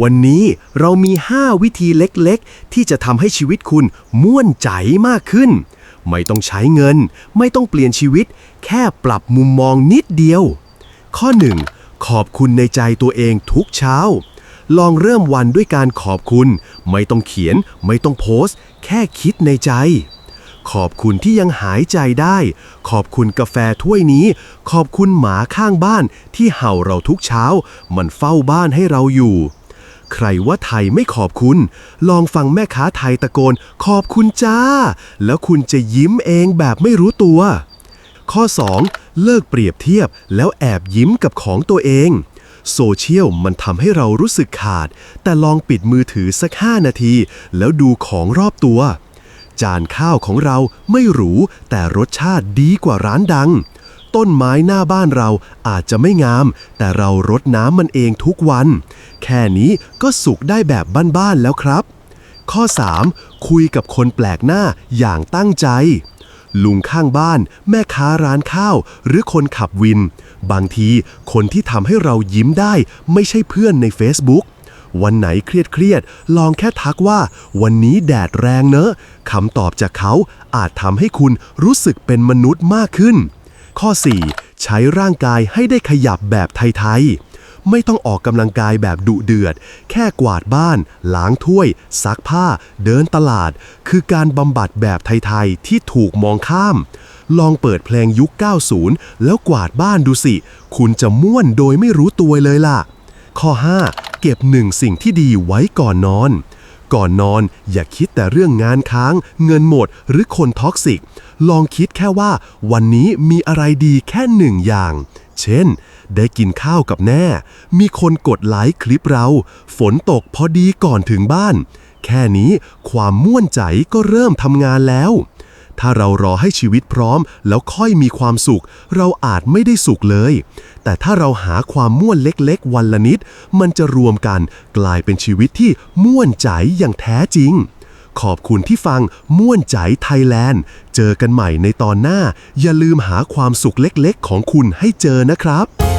วันนี้เรามี 5 วิธีเล็กๆ ที่จะทำให้ชีวิตคุณม่วนใจมากขึ้น ไม่ต้องใช้เงิน ไม่ต้องเปลี่ยนชีวิต แค่ปรับมุมมองนิดเดียว ข้อ 1. ขอบคุณในใจตัวเองทุกเช้า ลองเริ่มวันด้วยการขอบคุณ ไม่ต้องเขียน ไม่ต้องโพสต์ แค่คิดในใจ ขอบคุณที่ยังหายใจได้ ขอบคุณกาแฟถ้วยนี้ ขอบคุณหมาข้างบ้านที่เห่าเราทุกเช้า มันเฝ้าบ้านให้เราอยู่ ใครว่าไทยไม่ขอบคุณ ลองฟังแม่ค้าไทยตะโกน ขอบคุณจ้า แล้วคุณจะยิ้มเองแบบไม่รู้ตัว ข้อ 2. เลิกเปรียบเทียบแล้วแอบยิ้มกับของตัวเองโซเชียลมันทำให้เรารู้สึกขาด แต่ลองปิดมือถือสัก 5 นาที แล้วดูของรอบตัว จานข้าวของเราไม่หรูแต่รสชาติดีกว่าร้านดัง ต้นไม้หน้าบ้านเราอาจจะไม่งาม แต่เรารดน้ำมันเองทุกวัน แค่นี้ก็สุกได้แบบบ้านๆแล้วครับ ข้อ 3. คุยกับคนแปลกหน้าอย่างตั้งใจ ลุงข้างบ้าน แม่ค้าร้านข้าว หรือคนขับวิน บางทีคนที่ทำให้เรายิ้มได้ไม่ใช่เพื่อนใน Facebook วันไหนเครียดเครียดๆลองแค่ทักว่า วันนี้แดดแรงเนอะคำตอบจากเขาอาจทำให้คุณรู้สึกเป็นมนุษย์มากขึ้น ข้อ 4. ใช้ร่างกายให้ได้ขยับแบบไทยๆ ไม่ต้องออกกำลังกายแบบดุเดือด แค่กวาดบ้าน ล้างถ้วย ซักผ้า เดินตลาด คือการบำบัดแบบไทยๆ ที่ถูกมองข้าม ลองเปิดเพลงยุค 90 แล้วกวาดบ้านดูสิ คุณจะม่วนโดยไม่รู้ตัวเลยล่ะ ข้อ 5. เก็บหนึ่งสิ่งที่ดีไว้ก่อนนอน ก่อนนอน อย่าคิดแต่เรื่องงานค้าง เงินหมดหรือคนท็อกซิก ลองคิดแค่ว่า วันนี้มีอะไรดีแค่หนึ่งอย่าง เช่น ได้กินข้าวกับแน่ มีคนกดไลค์คลิปเรา ฝนตกพอดีก่อนถึงบ้าน แค่นี้ความม่วนใจก็เริ่มทำงานแล้ว ถ้าเรารอให้ชีวิตพร้อม แล้วค่อยมีความสุข เราอาจไม่ได้สุขเลย แต่ถ้าเราหาความม่วนเล็กๆ วันละนิด มันจะรวมกัน กลายเป็นชีวิตที่ม่วนใจอย่างแท้จริง ขอบคุณที่ฟังม่วนใจไทยแลนด์ เจอกันใหม่ในตอนหน้า อย่าลืมหาความสุขเล็กๆ ของคุณให้เจอนะครับ